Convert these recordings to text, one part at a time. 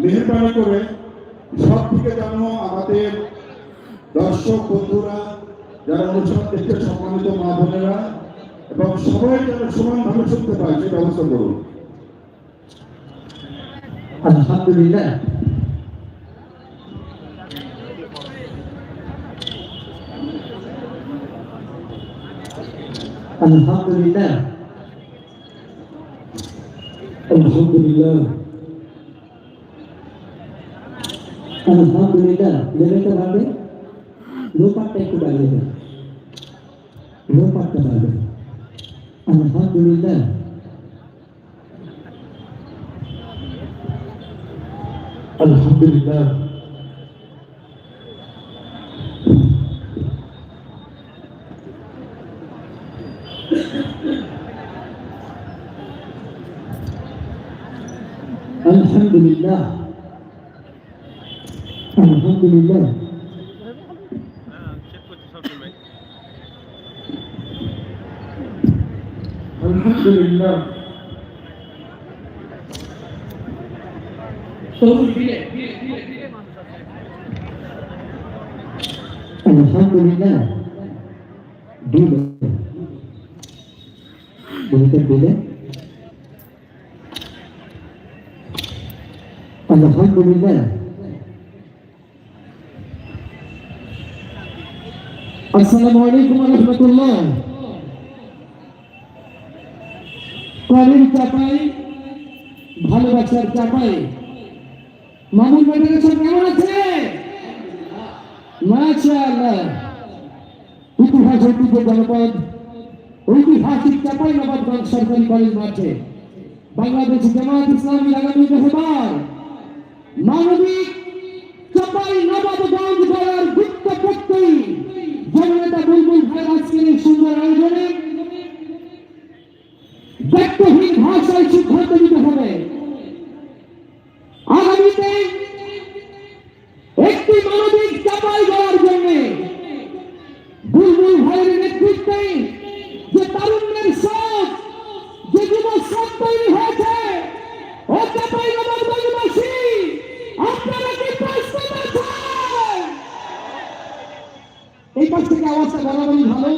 মেহরবানি করে সব থেকে যেন আমাদের দর্শক বন্ধুরা, যারা অনুষ্ঠান দেখতে সম্মানিত মা বোনেরা, এবং সবাই যেন সমানভাবে শুনতে পায় সে ব্যবস্থা করুন। আলহামদুলিল্লাহ। আলহামদুলিল্লাহ। আলহামদুলিল্লাহ। আলহামদুলিল্লাহ লেভেলটা বাড়বে রোপারটা একটু বাড়িয়ে দেন রোপারটা বাড়বে আলহামদুলিল্লাহ আলহামদুলিল্লাহ আলহামদুলিল্লাহ আলহামদুলিল্লাহ আলহামদুলিল্লাহ আলহামদুলিল্লাহ দিলে বলতে দিলে আলহামদুলিল্লাহ আসসালামু আলাইকুম রাহমাতুল্লাহ। কলিম চাপাই, ভালোবাসার চাপাই। মামুন বেটার সব কেমন আছে? মাশাআল্লাহ। ইতিহাস ঐতিহ্য জনপদ, ঐতিহাসিক চাপাই নবাবগঞ্জ সরকারি কলেজ মাঠে। বাংলাদেশ জামাত ইসলামী আগামী বছর মানবিক চাপাই নবাবগঞ্জ জেলার গুপ্তপক্ষী জননেতা বুলবুল ভাই আজকের এই সুন্দর আয়োজনে। ব্যক্তহীন ভাষায় সিদ্ধান্ত নিতে হবে আগামীতে একটি মানবিক চাপাই দেওয়ার জন্য বুলবুল ভাইয়ের নেতৃত্বে যে তারুণ্যের সব যে যুব সব তৈরি হয়েছে ও চাপাই নবাবগঞ্জবাসী আপনারা কি প্রস্তুত আছেন এই পাশ থেকে আওয়াজটা বরাবরই ভালো,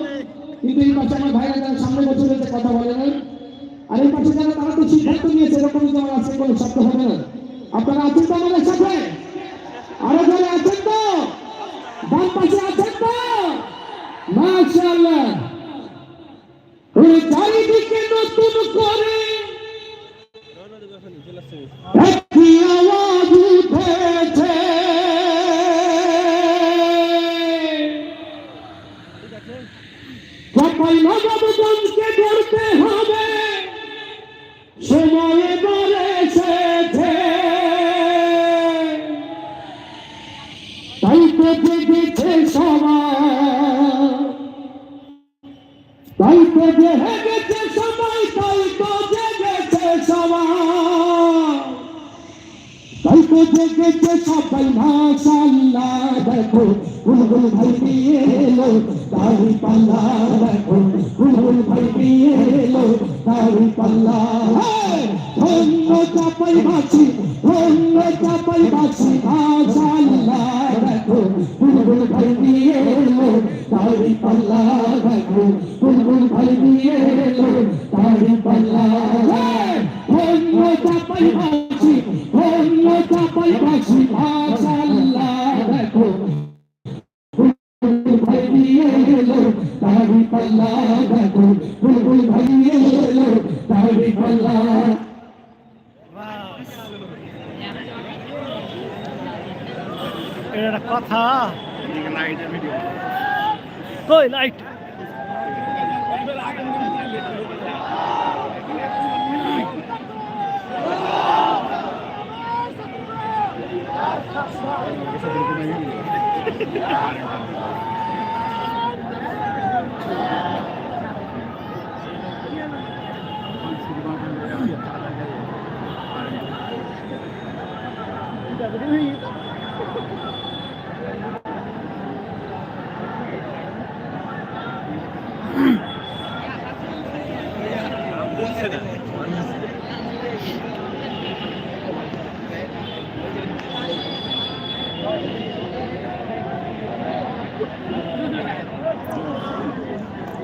কিন্তু এই পাশে আমার ভাইরা যারা সামনে বসে রয়েছে কথা বলে নাই। আর এই পাশে যারা, তারা তো সিদ্ধান্ত নিয়েছে, এরকম তো আমার আছে কোনো শব্দ হবে না। আপনারা আছেন তো আমাদের সাথে? আরও যারা আছেন তো? বাম পাশে আছেন তো? মাশাআল্লাহ। তো জেগেছে সবাই। তাই তো জেগেছে সবাই, তাই তো জেগেছে সবাই। তাই তো জেগেছে সবাই, মাশাআল্লাহ, দেখো, বুলবুল ভাই দিয়ে এলো তারি পাল্লা, দেখো, বুলবুল ভাই দিয়ে এলো তারি পাল্লা। ধন্য চাপাই বাসি ধন্য চাপাই বাসি মাশাআল্লাহ দেখো বুলবুল ভাই দিয়ে এলো তারি পাল্লা দেখো বুলবুল ভাই দিয়ে এলো তারি পাল্লা ধন্য চাপাই বাসি ধন্য চাপাই বাসি মাশাআল্লাহ কই লাইট Thank you.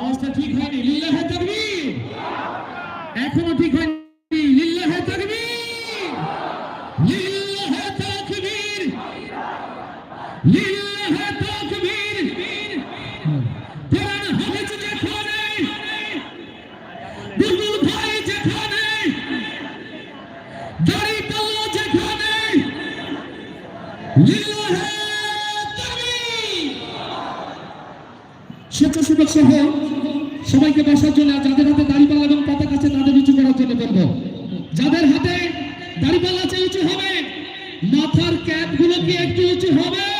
অবস্থা ঠিক হয়নি লীলা তাকবীর এখনও ঠিক হয়নি। আমার ক্যাপগুলো কি একটু উঁচু হবে?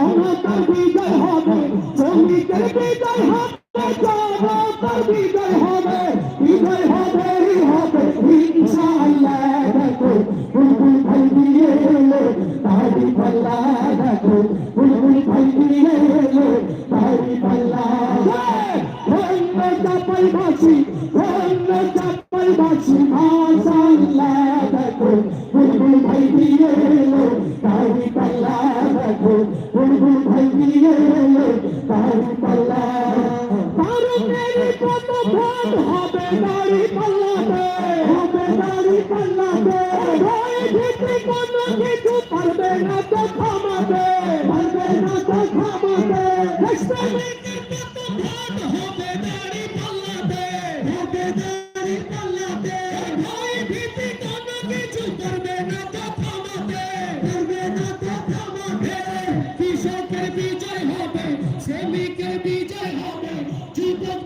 চাপাই বাসি ধন্য চাপাই কত ফোন হবে তারি কিছু পারবে না তো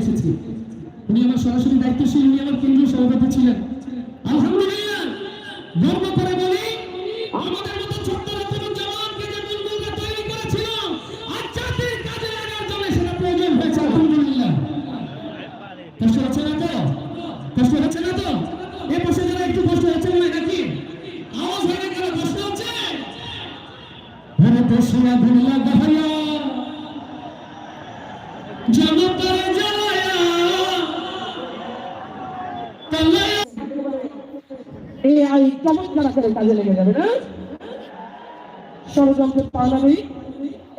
এসেছি। উনি আমার সরাসরি দায়িত্বশীল উনি আমার কেন্দ্রীয় সভাপতি ছিলেন। চমৎকার আকারে কাজে লেগে যাবে না ষড়যন্ত্রের পালামি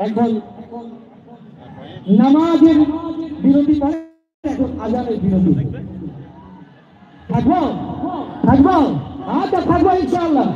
এখন নামাজের বিরতি করে, এখন আজানের বিরতি থাকব? থাকব? আচ্ছা থাকব ইনশাআল্লাহ।